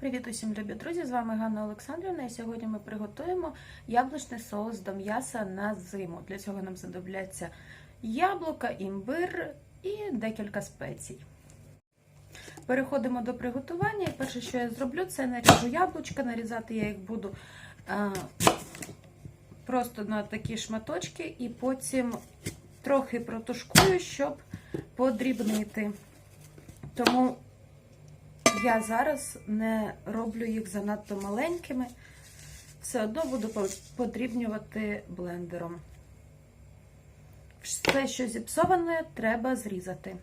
Привіт усім любі друзі! З вами Ганна Олександрівна. І сьогодні ми приготуємо яблучний соус до м'яса на зиму. Для цього нам знадобляться яблука, імбир і декілька спецій. Переходимо до приготування. І перше, що я зроблю, це наріжу яблучка. Нарізати я їх буду а, просто на такі шматочки, і потім трохи протушкую, щоб подрібнити. Тому я зараз не роблю їх занадто маленькими, все одно буду подрібнювати блендером. Все, що зіпсоване, треба зрізати.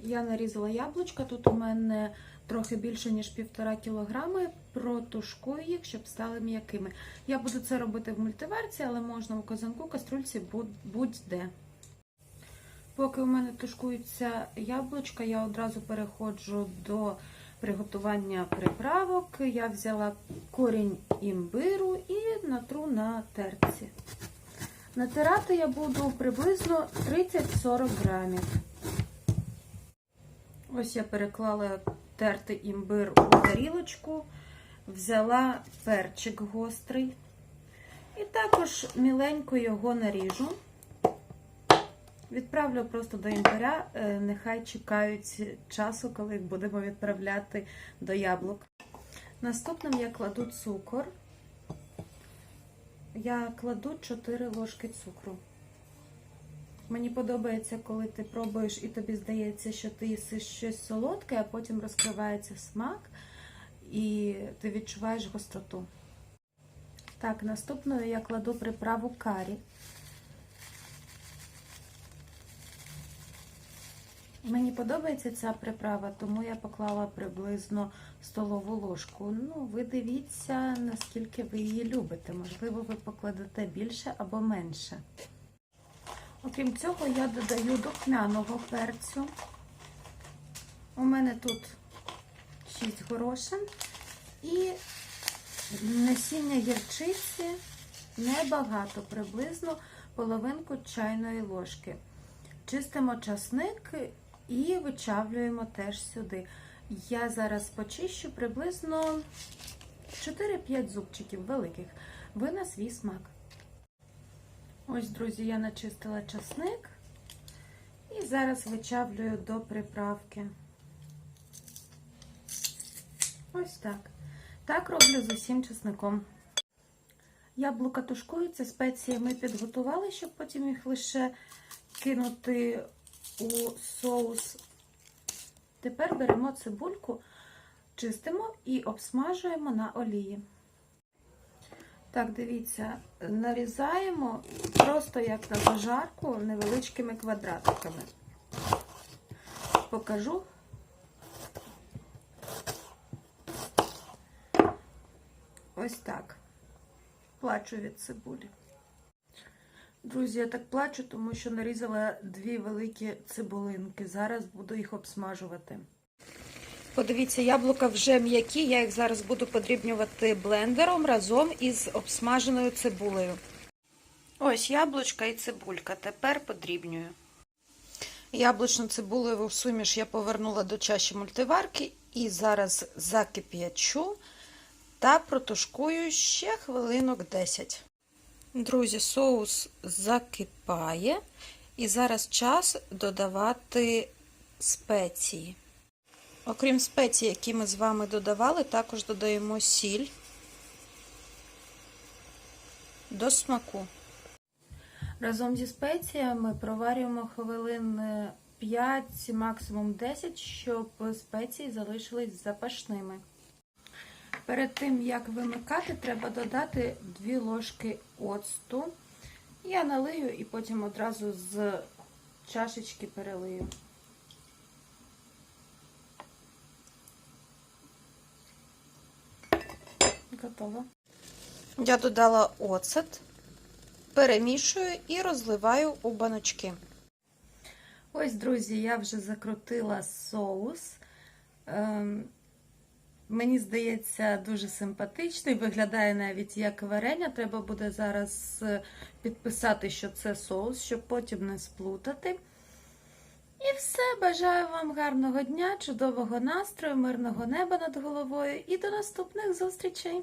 Я нарізала яблучка, тут у мене трохи більше, ніж півтора кілограми, протушкую їх, щоб стали м'якими. Я буду це робити в мультиверці, але можна у казанку, каструльці, будь-де. Поки у мене тушкуються яблучка, я одразу переходжу до приготування приправок. Я взяла корінь імбиру і натру на терці. Натирати я буду приблизно 30-40 грамів. Ось я переклала тертий імбир у тарілочку, взяла перчик гострий і також міленько його наріжу. Відправлю просто до імбиря, нехай чекають часу, коли їх будемо відправляти до яблук. Наступним я кладу цукор. Я кладу 4 ложки цукру. Мені подобається, коли ти пробуєш і тобі здається, що ти їсиш щось солодке, а потім розкривається смак і ти відчуваєш гостроту. Так, наступною я кладу приправу карі. Мені подобається ця приправа, тому я поклала приблизно столову ложку. Ну, ви дивіться, наскільки ви її любите. Можливо, ви покладете більше або менше. Окрім цього, я додаю духмяного перцю. У мене тут 6 горошин і насіння гірчиці небагато, приблизно половинку чайної ложки. Чистимо часник і вичавлюємо теж сюди. Я зараз почищу приблизно 4-5 зубчиків великих. Ви на свій смак. Ось, друзі, я начистила часник і зараз вичавлюю до приправки. Ось так. Так роблю з усім часником. Яблука тушкуються, спеції ми підготували, щоб потім їх лише кинути у соус. Тепер беремо цибульку, чистимо і обсмажуємо на олії. Так, дивіться, нарізаємо просто як на пожарку невеличкими квадратиками. Покажу. Ось так. Плачу від цибулі. Друзі, я так плачу, тому що нарізала дві великі цибулинки. Зараз буду їх обсмажувати. Подивіться, яблука вже м'які, я їх зараз буду подрібнювати блендером разом із обсмаженою цибулею. Ось яблучка і цибулька. Тепер подрібнюю. Яблучну цибулеву суміш я повернула до чаші мультиварки і зараз закип'ячу та протушкую ще хвилинок 10. Друзі, соус закипає, і зараз час додавати спеції. Окрім спецій, які ми з вами додавали, також додаємо сіль до смаку. Разом зі спеціями проварюємо хвилин 5, максимум 10, щоб спеції залишились запашними. Перед тим, як вимикати, треба додати 2 ложки оцту. Я налию і потім одразу з чашечки перелию. Готово. Я додала оцет, перемішую і розливаю у баночки. Ось, друзі, я вже закрутила соус. Мені здається, дуже симпатичний, виглядає навіть як варення. Треба буде зараз підписати, що це соус, щоб потім не сплутати. І все, бажаю вам гарного дня, чудового настрою, мирного неба над головою і до наступних зустрічей!